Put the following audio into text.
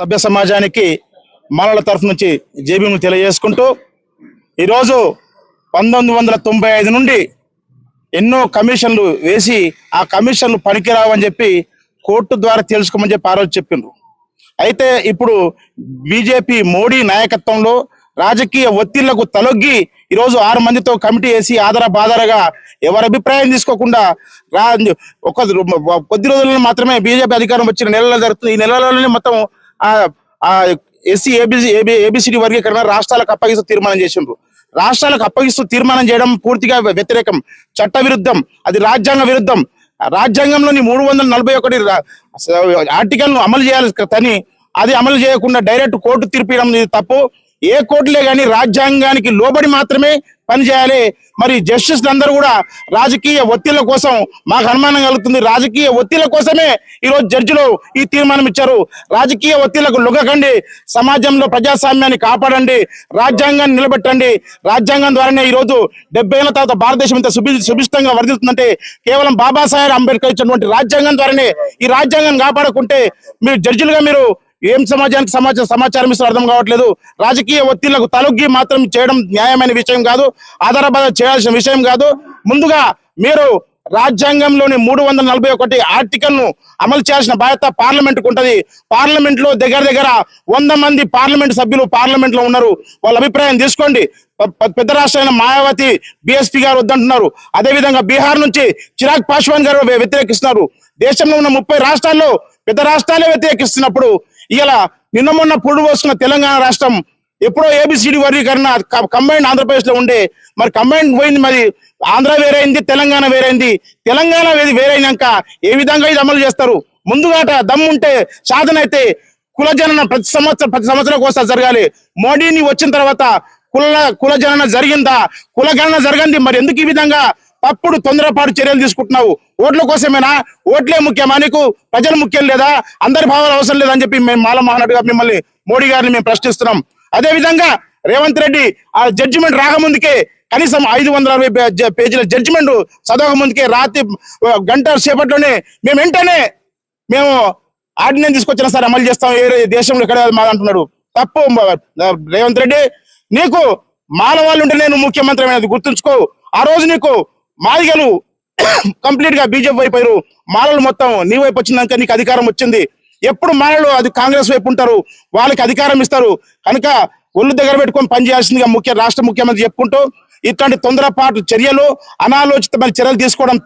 సభ్య సమాజానికి మాలల తరఫు నుంచి జేబీలు తెలియజేసుకుంటూ ఈరోజు పంతొమ్మిది వందల తొంభై ఐదు నుండి ఎన్నో కమిషన్లు వేసి ఆ కమిషన్లు పనికిరావని చెప్పి కోర్టు ద్వారా తెలుసుకోమని చెప్పి ఆ రోజు చెప్పిండ్రు. అయితే ఇప్పుడు బీజేపీ మోడీ నాయకత్వంలో రాజకీయ ఒత్తిళ్ళకు తలొగ్గి ఈరోజు ఆరు మందితో కమిటీ వేసి ఆధార బాధారగా ఎవరి అభిప్రాయం తీసుకోకుండా రా ఒక కొద్ది రోజుల్లో మాత్రమే బీజేపీ అధికారం వచ్చిన నెలలో జరుగుతుంది. ఈ నెలలోనే మొత్తం ఎస్సీ ఏబిసి ఏబి ఏబిసిడి వర్గీకరణ రాష్ట్రాలకు అప్పగిస్తూ తీర్మానం చేసిండ్రు. రాష్ట్రాలకు అప్పగిస్తూ తీర్మానం చేయడం పూర్తిగా వ్యతిరేకం. చట్ట విరుద్ధం. అది రాజ్యాంగ విరుద్ధం. రాజ్యాంగంలోని మూడు వందల నలభై ఒకటి ఆర్టికల్ను అమలు చేయాలి కానీ అది అమలు చేయకుండా డైరెక్ట్ కోర్టు తీర్పు ఇవ్వడం తప్పు. ఏ కోర్టులే కానీ రాజ్యాంగానికి లోబడి మాత్రమే పనిచేయాలి మరి జస్టిస్ అందరూ కూడా రాజకీయ ఒత్తిళ్ళ కోసం మాకు అనుమానం కలుగుతుంది. రాజకీయ ఒత్తిళ్ళ కోసమే ఈరోజు జడ్జిలు ఈ తీర్మానం ఇచ్చారు. రాజకీయ ఒత్తిళ్ళకు లొగకండి. సమాజంలో ప్రజాస్వామ్యాన్ని కాపాడండి. రాజ్యాంగాన్ని నిలబెట్టండి. రాజ్యాంగం ద్వారానే ఈరోజు డెబ్బై ఏళ్ళ తర్వాత భారతదేశం ఇంత సుభి సుభిష్టంగా వర్ధిల్తుందంటే కేవలం బాబాసాహెబ్ అంబేద్కర్ ఇచ్చినటువంటి రాజ్యాంగం ద్వారానే ఈ రాజ్యాంగాన్ని కాపాడకుంటే మీరు జడ్జిలుగా మీరు ఏం సమాజానికి సమాచారం సమాచారం ఇస్తారు అర్థం కావట్లేదు. రాజకీయ ఒత్తిళ్ళకు తలొగ్గి మాత్రం చేయడం న్యాయమైన విషయం కాదు. ఆధారబాధ చేయాల్సిన విషయం కాదు. ముందుగా మీరు రాజ్యాంగంలోని మూడు వందల నలభై ఒకటి ఆర్టికల్ను అమలు చేయాల్సిన బాధ్యత పార్లమెంట్కు ఉంటది. పార్లమెంట్లో దగ్గర దగ్గర వంద మంది పార్లమెంట్ సభ్యులు పార్లమెంట్లో ఉన్నారు. వాళ్ళ అభిప్రాయం తీసుకోండి. పెద్ద రాష్ట్రమైన మాయావతి బీఎస్పీ గారు వద్దంటున్నారు. అదే విధంగా బీహార్ నుంచి చిరాగ్ పాస్వాన్ గారు వ్యతిరేకిస్తున్నారు. దేశంలో ఉన్న ముప్పై రాష్ట్రాల్లో పెద్ద రాష్ట్రాలే వ్యతిరేకిస్తున్నప్పుడు ఇలా నిన్న మొన్న పురుడు పోసుకున్న తెలంగాణ రాష్ట్రం ఎప్పుడో ఏబిసిడి వర్గీకరణ కంబైన్డ్ ఆంధ్రప్రదేశ్లో ఉండే. మరి కంబైన్డ్ పోయింది మరి ఆంధ్ర వేరైంది తెలంగాణ వేరైంది. తెలంగాణ వేది వేరైనాక ఏ విధంగా ఇది అమలు చేస్తారు? ముందుగాట దమ్ముంటే సాధన అయితే కులజనన ప్రతి సంవత్సరం ప్రతి సంవత్సరం కోసం జరగాలి. మోడీని వచ్చిన తర్వాత కుల కులజనన జరిగిందా? కులగణన జరగంది. మరి ఎందుకు ఈ విధంగా తప్పుడు తొందరపాటు చర్యలు తీసుకుంటున్నావు. ఓట్ల కోసమేనా? ఓట్లే ముఖ్యమా నీకు? ప్రజలు ముఖ్యం లేదా? అందరి భావాలు అవసరం లేదని చెప్పి మేము మాల మహానాడుగా మిమ్మల్ని మోడీ గారిని మేము ప్రశ్నిస్తున్నాం. అదే విధంగా రేవంత్ రెడ్డి ఆ జడ్జిమెంట్ రాకముందుకే కనీసం ఐదు వందల అరవై పేజీల జడ్జిమెంట్ చదవక ముందుకే రాత్రి గంట సేపట్లోనే మేము వెంటనే మేము ఆర్డినెన్స్ తీసుకొచ్చిన సార్ అమలు చేస్తాం. ఏ దేశంలో ఎక్కడ మాది అంటున్నాడు. తప్పు రేవంత్ రెడ్డి. నీకు మానవాళ్ళు ఉంటే నేను ముఖ్యమంత్రి అనేది గుర్తుంచుకో. ఆ రోజు నీకు మాదిగలు కంప్లీట్గా బీజేపీ వైపు అయ్యారు మాలలు మొత్తం నీ వైపు వచ్చినాక నీకు అధికారం వచ్చింది. ఎప్పుడు మాలలు అది కాంగ్రెస్ వైపు ఉంటారు. వాళ్ళకి అధికారం ఇస్తారు. కనుక ఒళ్ళు దగ్గర పెట్టుకొని పనిచేయాల్సిందిగా ముఖ్య రాష్ట్ర ముఖ్యమంత్రి చెప్పుకుంటూ ఇట్లాంటి తొందరపాటు చర్యలు అనాలోచితమైన చర్యలు తీసుకోవడం